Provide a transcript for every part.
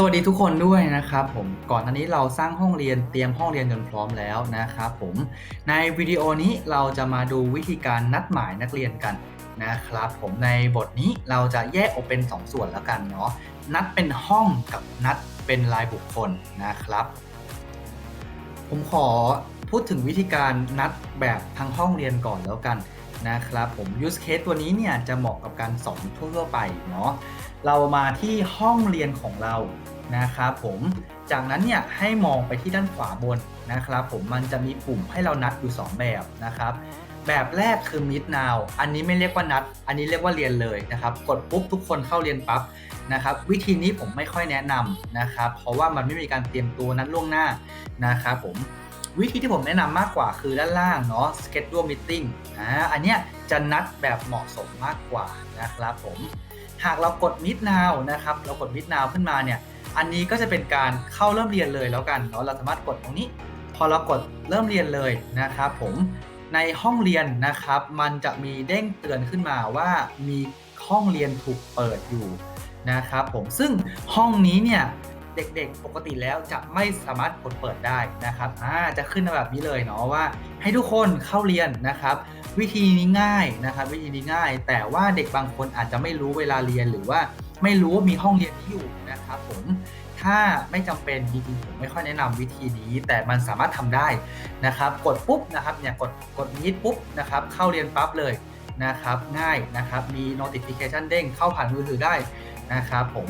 สวัสดีทุกคนด้วยนะครับผมก่อนหน้านี้เราสร้างห้องเรียนเตรียมห้องเรียนจนพร้อมแล้วนะครับผมในวิดีโอนี้เราจะมาดูวิธีการนัดหมายนักเรียนกันนะครับผมในบทนี้เราจะแยกออกเป็น 2 ส่วนแล้วกันเนาะนัดเป็นห้องกับนัดเป็นรายบุคคลนะครับ ผมขอพูดถึงวิธีการนัดแบบทางห้องเรียนก่อนแล้วกัน นะครับผม use case ตัวนี้เนี่ยจะเหมาะกับการสอนทั่วไปเนาะเรามาที่ห้องเรียนของเรานะครับผมจากนั้นเนี่ยให้มองไปที่ด้านขวาบนนะครับผมมันจะมีปุ่มให้เรานัดอยู่ 2 แบบนะครับ แบบแรกคือ meet now อันนี้ไม่เรียกว่านัด อันนี้เรียกว่าเรียนเลยนะครับ กดปุ๊บทุกคนเข้าเรียนปั๊บนะครับ วิธีนี้ผมไม่ค่อยแนะนำนะครับ เพราะว่ามันไม่มีการเตรียมตัวนัดล่วงหน้านะครับผม วิธีที่ผมแนะนำมากกว่าคือด้านล่างเนาะ schedule meeting อ่าอันเนี้ยจะนัดแบบเหมาะสมมากกว่านะครับผมหากเรากด meet now นะครับเรากด meet now ขึ้นมาเนี่ยอันนี้ก็จะเป็นการเข้าเริ่มเรียนเลยแล้วกันเนาะเราสามารถกดตรงนี้ พอเรากดเริ่มเรียนเลยนะครับผมในห้องเรียนนะครับมันจะมีเด้งเตือนขึ้นมาว่ามีห้องเรียนถูกเปิดอยู่นะครับผมซึ่งห้องนี้เนี่ย เด็กๆ ปกติแล้วจะไม่สามารถกดเปิดได้นะครับอ่าจะขึ้นมาแบบนี้เลยเนาะว่า ให้ทุกคนเข้าเรียนนะครับ วิธีนี้ง่ายนะครับ วิธีนี้ง่าย แต่ว่าเด็กบางคนอาจจะไม่รู้เวลาเรียนหรือว่าไม่รู้ว่ามีห้องเรียนนี้อยู่นะครับผมถ้าไม่จำเป็นจริงๆผมไม่ค่อยแนะนำวิธีนี้ แต่มันสามารถทำได้นะครับ กดปุ๊บนะครับเนี่ยกดกดมิดปุ๊บนะครับ เข้าเรียนปั๊บเลยนะครับ ง่ายนะครับ มี notification เด้งเข้าผ่านมือถือได้นะครับผม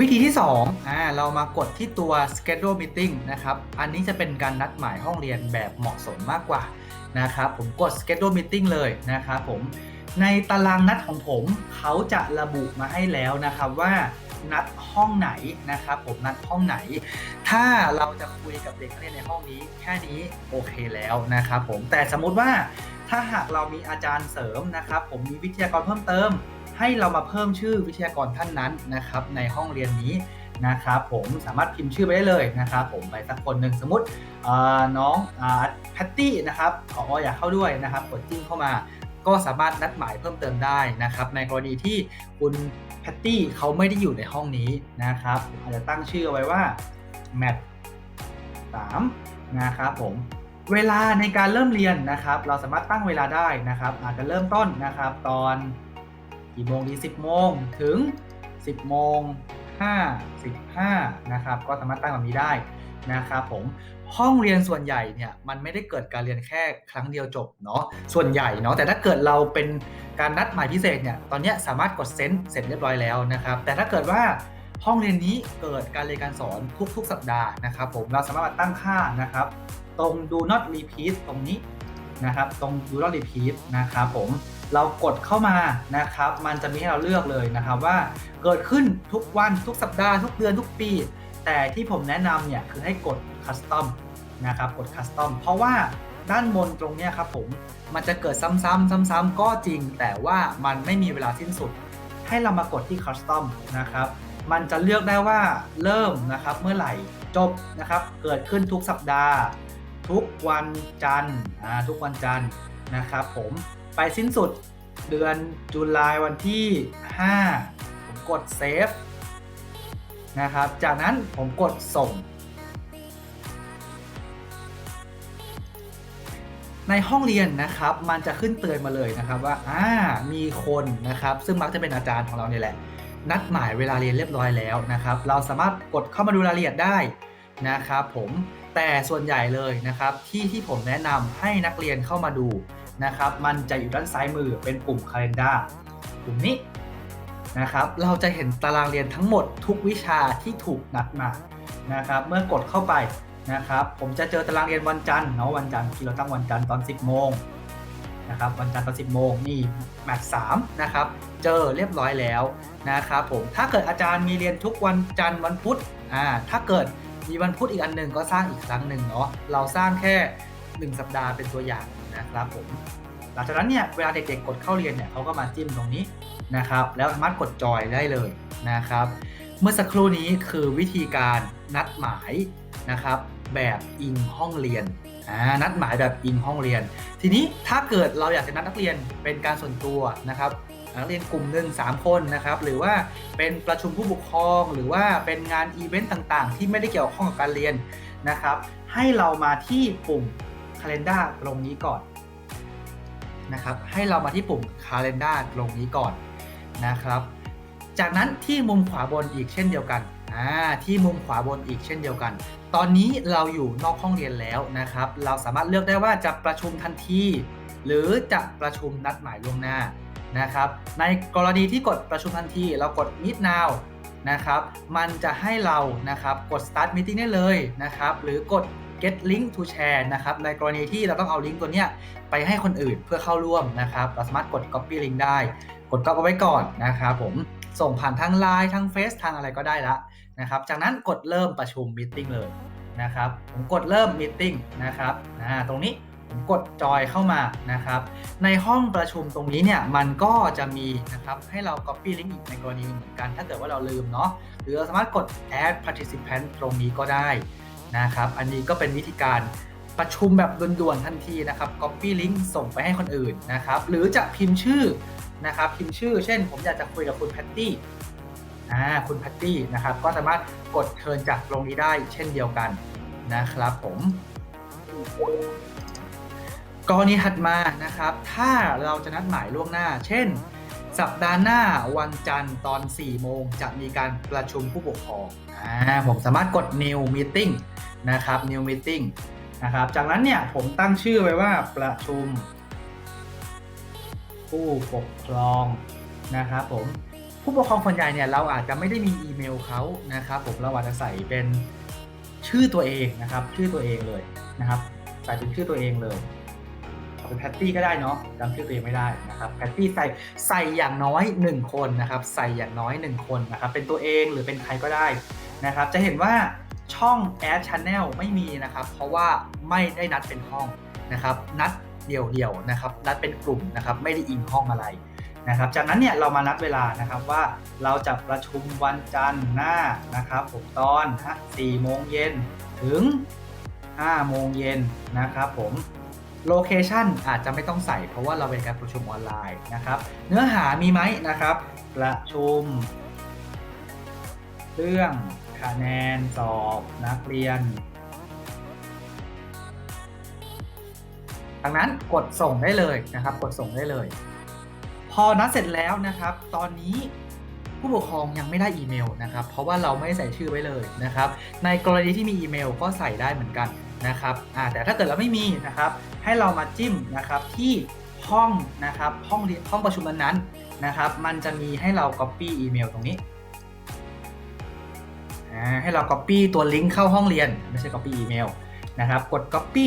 วิธีที่2อ่าเรามากดที่ตัว schedule meeting นะครับ อันนี้จะเป็นการนัดหมายห้องเรียนแบบเหมาะสมมากกว่านะครับ ผมกด schedule meeting เลยนะครับผม ในตารางนัดของผมเขาจะระบุมาให้แล้วนะครับว่านัดห้องไหนนะครับ ผมนัดห้องไหน ถ้าเราจะคุยกับเด็กนักเรียนในห้องนี้แค่นี้โอเคแล้วนะครับผมแต่สมมุติว่าถ้าหากเรามีอาจารย์เสริมนะครับ ผมมีวิทยากรเพิ่มเติม ให้เรามาเพิ่มชื่อวิทยากรท่านนั้นนะครับในห้องเรียนนี้นะครับผมสามารถพิมพ์ชื่อไปได้เลยนะครับผมไปสักคนหนึ่งสมมติน้องแพตตี้นะครับขออยากเข้าด้วยนะครับกดจิ้มเข้ามาก็สามารถนัดหมายเพิ่มเติมได้นะครับในกรณีที่คุณแพตตี้เขาไม่ได้อยู่ในห้องนี้นะครับอาจจะตั้งชื่อไว้ว่าแมท3นะครับผมเวลาในการเริ่มเรียนนะครับ เราสามารถตั้งเวลาได้นะครับ อาจจะเริ่มต้นนะครับ ตอน กี่โมงดี10โมงถึง 10โมง55นะครับ ก็สามารถตั้งแบบนี้ได้นะครับผมห้องเรียนส่วนใหญ่เนี่ยมันไม่ได้เกิดการเรียนแค่ครั้งเดียวจบเนาะส่วนใหญ่เนาะแต่ถ้าเกิดเราเป็นการนัดหมายพิเศษเนี่ยตอนนี้สามารถกดเซ็นเสร็จเรียบร้อยแล้วนะครับแต่ถ้าเกิดว่าห้องเรียนนี้เกิดการเรียนการสอนทุก ๆ สัปดาห์นะครับผมเราสามารถตั้งค่านะครับ ตรง do not repeat ตรงนี้นะครับ ตรง do not repeat นะครับผม เรากดเข้ามานะครับ มันจะมีให้เราเลือกเลยนะครับว่าเกิดขึ้นทุกวันทุกสัปดาห์ทุกเดือนทุกปี แต่ที่ผมแนะนำเนี่ยคือให้กด custom นะครับกด custom เพราะว่าด้านบนตรงนี้ครับผมมันจะเกิดซ้ำๆซ้ำๆก็จริง แต่ว่ามันไม่มีเวลาสิ้นสุด ให้เรามากดที่ custom นะครับมันจะเลือกได้ว่าเริ่มนะครับเมื่อไหร่จบนะครับ เกิดขึ้นทุกสัปดาห์ ทุกวันจันทร์ทุกวันจันทร์นะครับผม ไปสิ้นสุดเดือนจุลายวันที่ 5 ผมกดเซฟนะครับ จากนั้นผมกดส่ง ในห้องเรียนนะครับ มันจะขึ้นเตือนมาเลยนะครับว่าอ่ามีคนนะครับ ซึ่งมักจะเป็นอาจารย์ของเราเนี่ยแหละ นัดหมายเวลาเรียนเรียบร้อยแล้วนะครับ เราสามารถกดเข้ามาดูรายละเอียดได้นะครับผมแต่ส่วนใหญ่เลยนะครับที่ที่ผมแนะนำให้นักเรียนเข้ามาดู นะครับ มันจะอยู่ด้านซ้ายมือเป็นปุ่ม calendar ปุ่มนี้นะครับ เราจะเห็นตารางเรียนทั้งหมดทุกวิชาที่ถูกนัดมานะครับ เมื่อกดเข้าไปนะครับ ผมจะเจอตารางเรียนวันจันทร์เนาะวันจันทร์ที่เราตั้งวันจันทร์ตอน 10 โมงนะครับวันจันทร์ตอน10 โมงนี่แมทสามนะครับเจอเรียบร้อยแล้วนะครับผมถ้าเกิดอาจารย์มีเรียนทุกวันจันทร์วันพุธอ่าถ้าเกิดมีวันพุธอีกอันหนึ่งก็สร้างอีกครั้งหนึ่งเนาะเราสร้างแค่ 1 สัปดาห์เป็นตัวอย่าง นะครับผมหลังจากนั้นเนี่ยเวลาเด็กๆกดเข้าเรียนเนี่ยเขาก็มาจิ้มตรงนี้นะครับแล้วสามารถกดจอยได้เลยนะครับ เมื่อสักครู่นี้คือวิธีการนัดหมายนะครับแบบอิงห้องเรียนนัดหมายแบบอิงห้องเรียน ทีนี้ถ้าเกิดเราอยากจะนัดนักเรียนเป็นการส่วนตัวนะครับนักเรียนกลุ่มหนึ่ง3คนนะครับหรือว่าเป็นประชุมผู้ปกครอง หรือว่าเป็นงานอีเวนต์ต่างๆ ที่ไม่ได้เกี่ยวข้องกับการเรียนนะครับ ให้เรามาที่ปุ่ม calendar ตรงนี้ก่อนนะครับให้เรามาที่ปุ่ม calendar ตรงนี้ก่อนนะครับ จากนั้นที่มุมขวาบนอีกเช่นเดียวกันอ่าที่มุมขวาบนอีกเช่นเดียวกัน ตอนนี้เราอยู่นอกห้องเรียนแล้วนะครับ เราสามารถเลือกได้ว่าจะประชุมทันที หรือจะประชุมนัดหมายล่วงหน้านะครับ ในกรณีที่กดประชุมทันทีเรากด meet now นะครับ มันจะให้เรานะครับกด start meeting ได้เลยนะครับ หรือกด get link to share นะครับในกรณีที่เราต้องเอาลิงก์ตัวเนี้ยไปให้คนอื่นเพื่อเข้าร่วมนะครับเราสามารถกด copy link ได้ กด copy เอาไว้ก่อนนะครับผมส่งผ่านทาง Line ทาง Face ทางอะไรก็ได้ละนะครับจากนั้นกดเริ่มประชุม meeting เลยนะครับผมกดเริ่ม meeting นะครับอ่าตรงนี้ผมกดจอยเข้ามานะครับในห้องประชุมตรงนี้เนี่ยมันก็จะมีนะครับให้เรา copy link อีกในกรณีเหมือนกัน ถ้าเกิดว่าเราลืมเนาะหรือเราสามารถกด add participant ตรงนี้ก็ได้ นะครับ อันนี้ก็เป็นวิธีการประชุมแบบด่วนๆทันทีนะครับ copy link ส่งไปให้คนอื่นนะครับ หรือจะพิมพ์ชื่อนะครับ พิมพ์ชื่อ เช่น ผมอยากจะคุยกับคุณแพตตี้อ่าคุณแพตตี้นะครับ ก็สามารถกดเชิญจากตรงนี้ได้เช่นเดียวกันนะครับผมกรณีถัดมานะครับ ถ้าเราจะนัดหมายล่วงหน้า เช่น สัปดาห์หน้าวันจันทร์ตอน 4 โมง จะมีการประชุมผู้ปกครอง อ่าผมสามารถกด new meeting นะครับ new meeting นะครับจากนั้นเนี่ยผมตั้งชื่อไว้ว่าประชุม ผู้ปกครองนะครับผมผู้ปกครองคนใหญ่เนี่ยเราอาจจะไม่ได้มีอีเมลเขานะครับผมเราอาจจะใส่เป็นชื่อตัวเองนะครับ ชื่อตัวเองเลยนะครับ ใส่เป็นชื่อตัวเองเลยเอาเป็นแพตตี้ก็ได้เนาะจำชื่อตัวเองไม่ได้นะครับแพตตี้ใส่ใส่อย่างน้อย 1 คนนะครับ ใส่อย่างน้อย 1 คนนะครับ เป็นตัวเองหรือเป็นใครก็ได้ นะครับจะเห็นว่าช่อง Add Channel ไม่มีนะครับ เพราะว่าไม่ได้นัดเป็นห้องนะครับ นัดเดี่ยวๆนะครับ นัดเป็นกลุ่มนะครับ ไม่ได้อิงห้องอะไรนะครับ จากนั้นเนี่ยเรามานัดเวลานะครับว่าเราจะประชุมวันจันทร์หน้านะครับผมตอน4โมงเย็นถึง 5 โมงเย็นนะครับผมโลเคชันอาจจะไม่ต้องใส่เพราะว่าเราเป็นการประชุมออนไลน์นะครับ เนื้อหามีไหมนะครับ ประชุม เรื่อง คะแนนสอบนักเรียน ดังนั้นกดส่งได้เลยนะครับ กดส่งได้เลย พอนัดเสร็จแล้วนะครับ ตอนนี้ผู้ปกครองยังไม่ได้อีเมลนะครับ เพราะว่าเราไม่ใส่ชื่อไว้เลยนะครับ ในกรณีที่มีอีเมลก็ใส่ได้เหมือนกันนะครับแต่ถ้าเกิดเราไม่มีนะครับ ให้เรามาจิ้มนะครับที่ห้องนะครับห้องห้องประชุมนั้นๆนะครับ มันจะมีให้เรา copy อีเมลตรงนี้ ให้เรา copy ตัวลิงก์เข้าห้องเรียน ไม่ใช่ copy อีเมลนะครับ กด copy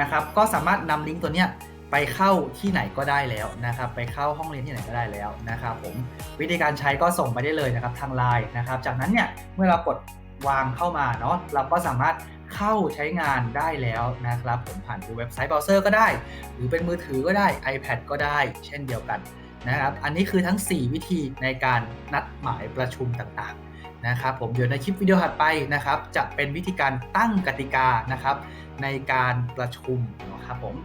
นะครับ ก็สามารถนำลิงก์ตัวเนี้ยไปเข้าที่ไหนก็ได้แล้วนะครับ ไปเข้าห้องเรียนที่ไหนก็ได้แล้วนะครับผมวิธีการใช้ก็ส่งไปได้เลยนะครับทางไลน์นะครับ จากนั้นเนี่ยเมื่อเรากดวางเข้ามาเนาะเราก็สามารถเข้าใช้งานได้แล้วนะครับ ผมผ่านทางเว็บไซต์เบราว์เซอร์ก็ได้ หรือเป็นมือถือก็ได้ iPad ก็ได้ เช่นเดียวกัน นะครับ อันนี้คือทั้ง 4 วิธีในการนัดหมายประชุมต่างๆนะครับ ผมเดี๋ยวในคลิปวิดีโอถัดไปนะครับ จะเป็นวิธีการตั้งกติกานะครับ ในการประชุมนะครับผม